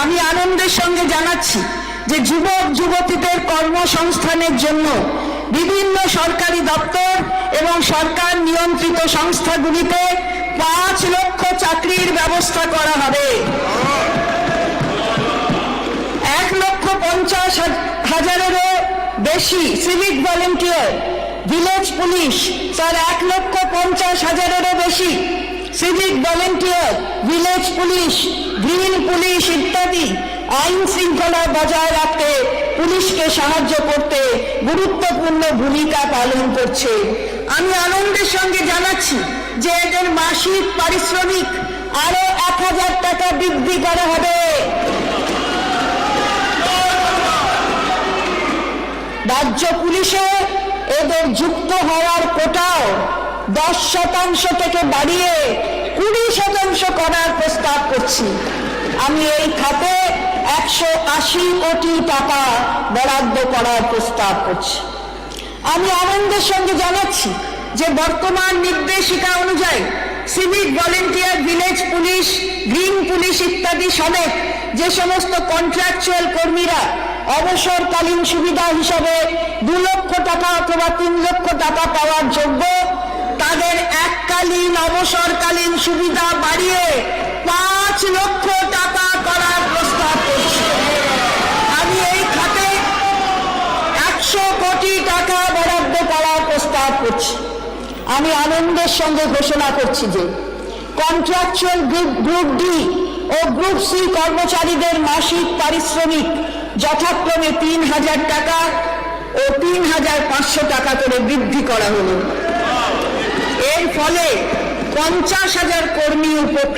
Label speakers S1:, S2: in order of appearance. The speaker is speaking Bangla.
S1: আমি আনন্দের সঙ্গে জানাচ্ছি যে যুবক যুবতীদের কর্মসংস্থানের জন্য বিভিন্ন সরকারি দপ্তর এবং সরকার নিয়ন্ত্রিত সংস্থাগুলিতে পাঁচ লক্ষ চাকরির ব্যবস্থা করা হবে। এক লক্ষ পঞ্চাশ হাজ- হাজারেরও বেশি civic volunteer village police sir এক লক্ষ পঞ্চাশ হাজারেরও বেশি civic volunteer, village police, green police ইত্যাদি আইন শৃঙ্খলা বজায় রাখতে পুলিশকে সাহায্য করতে গুরুত্বপূর্ণ ভূমিকা পালন করছে। আমি আনন্দের সঙ্গে জানাচ্ছি যে এদের মাসিক পারিশ্রমিক আরও এক হাজার টাকা বৃদ্ধি করা হবে। রাজ্য পুলিশে এদের যুক্ত হওয়ার কোটাও দশ শতাংশ থেকে বাড়িয়ে কুড়ি শতাংশ করার প্রস্তাব করছি। আমি এই খাতে একশো আশি কোটি টাকা বরাদ্দ করার প্রস্তাব করছি। আমি আনন্দের সঙ্গে জানাচ্ছি যে বর্তমান নির্দেশিকা অনুযায়ী civic volunteer, village police, green police ইত্যাদি সমেত যে সমস্ত কন্ট্রাকচুয়াল কর্মীরা অবসরকালীন সুবিধা হিসাবে দু লক্ষ টাকা অথবা তিন লক্ষ টাকা পাওয়ার যোগ্য তাদের এককালীন অবসরকালীন সুবিধা বাড়িয়ে পাঁচ লক্ষ টাকা করার প্রস্তাব করছি। আমি এই খাতে একশো কোটি টাকা বরাদ্দ করার প্রস্তাব করছি। আমি আনন্দের সঙ্গে ঘোষণা করছি যে কন্ট্রাকচুয়াল গ্রুপ গ্রুপ ডি ও গ্রুপ সি কর্মচারীদের মাসিক পারিশ্রমিক যথাক্রমে তিন হাজার টাকা ও তিন হাজার পাঁচশো টাকা করে বৃদ্ধি করা হলো। ফলে পঞ্চাশ হাজার কর্মী উপকৃত